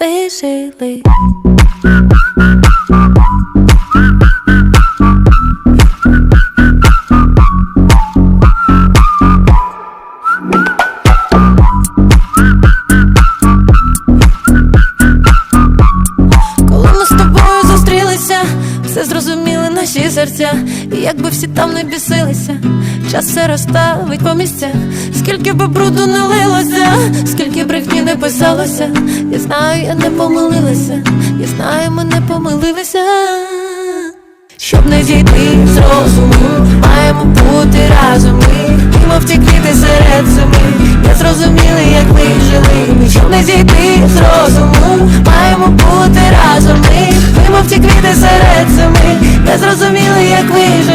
вижили. Все зрозуміли наші серця, і якби всі там не бісилися, час все розставить по місцях, скільки би бруду не лилося, писалося, я знаю, я не помилилася, я знаю, ми не помилилися. Щоб не зійти з розуму, маємо бути разом ми. І мов ті квіти серед зими. Не зрозуміли, як ми жили. Щоб не зійти з розуму, маємо бути разом ми. І мов серед зими. Не зрозуміли, як ми жили